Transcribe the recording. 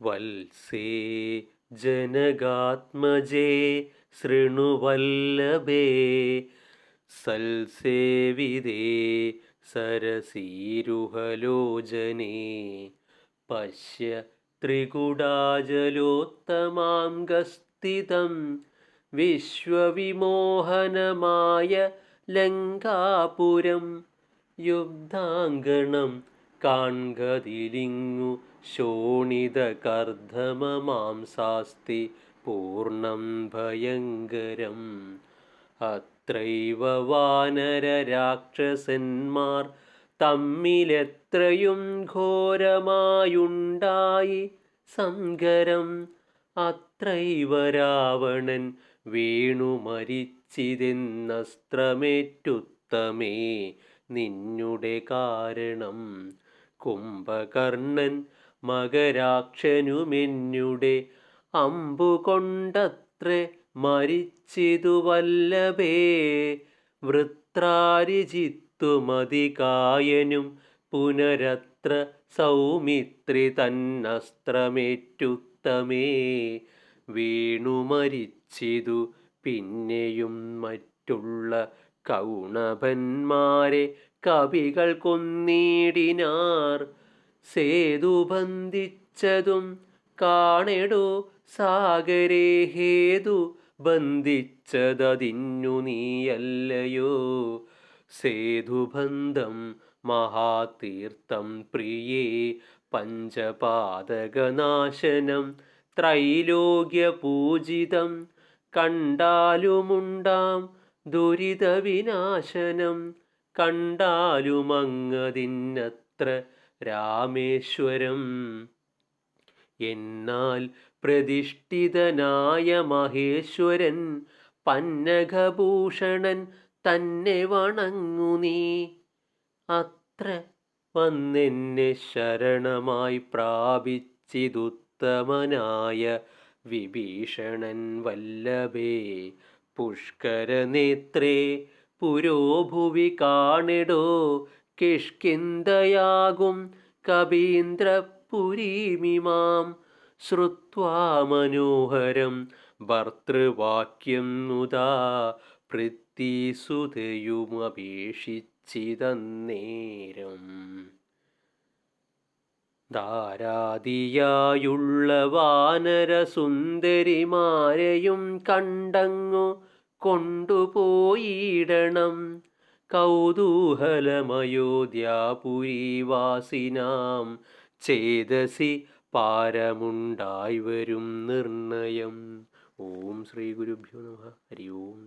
വത്സേ ജനകാത്മജേ ശൃണുവല്ലഭേ സൽസേവിതേ സരസീരുഹലോചനേ പശ്യ ത്രികുടാജലോത്തമാംഗസ്ഥിതം വിശ്വവിമോഹനമായ ലങ്കാപുരം യുദ്ധാങ്കണം കാൺകതിലിങ്ങു ശോണിതകർദ്ധമമാംസാസ്തി പൂർണം ഭയങ്കരം. അത്രൈവ വാനരരാക്ഷസന്മാർ തമ്മിലെത്രയും ഘോരമായുണ്ടായി. സങ്കരം അത്രൈവ രാവണൻ വീണു മരിച്ചിതെന്നസ്ത്രമേറ്റുത്തമേ. നിന്നുടെ കാരണം കുംഭകർണൻ മകരാക്ഷനുമെന്നുടെ അമ്പുകൊണ്ടത്രേ മരിച്ചിതു വല്ലഭേ. വൃത്രാരിജിത്തുമതികായനും പുനരത്ര സൗമിത്രി തന്നസ്ത്രമേറ്റുത്തമേ. വീണു മരിച്ചിതു പിന്നെയും മറ്റുള്ള കൗണഭന്മാരെ കവികൾ കൊന്നീടിനാർ സേതു ബന്ധിച്ചതും കാണെടു സാഗരേ ഹേതു ബന്ധിച്ചതതിന്നു നീയല്ലയോ? സേതുബന്ധം മഹാതീർത്ഥം പ്രിയേ പഞ്ചപാതകനാശനം ത്രൈലോക്യപൂജിതം കണ്ടാലുമുണ്ടാം ദുരിതവിനാശനം കണ്ടാലുമങ്ങതിന്നത്ര രാമേശ്വരം. എന്നാൽ പ്രതിഷ്ഠിതനായ മഹേശ്വരൻ പന്നകഭൂഷണൻ തന്നെ വണങ്ങു നീ. അത്ര വന്നെന്നെ ശരണമായി പ്രാപിച്ചിതുത്തമനായ വിഭീഷണൻ വല്ലഭേ പുഷ്കരനേത്രേ പുരോഭുവി കാണിടോ കിഷ്കിന്തയാകും കബീന്ദ്രപുരീമിമാം ശ്രുവാ മനോഹരം ഭർത്തൃവാക്യം നുതാ പൃഥ്വീസുതയുമപേക്ഷിച്ചിതന്നേരം ധാരാതിയായുള്ള വാനരസുന്ദരിമാരെയും കണ്ടങ്ങു കൊണ്ടുപോയിടണം. കൗതൂഹലമയോധ്യാപുരീവാസിനാം ചേതസി പാരമുണ്ടായി വരും നിർണയം. ഓം ശ്രീ ഗുരുഭ്യോ നമ. ഹരി ഓം.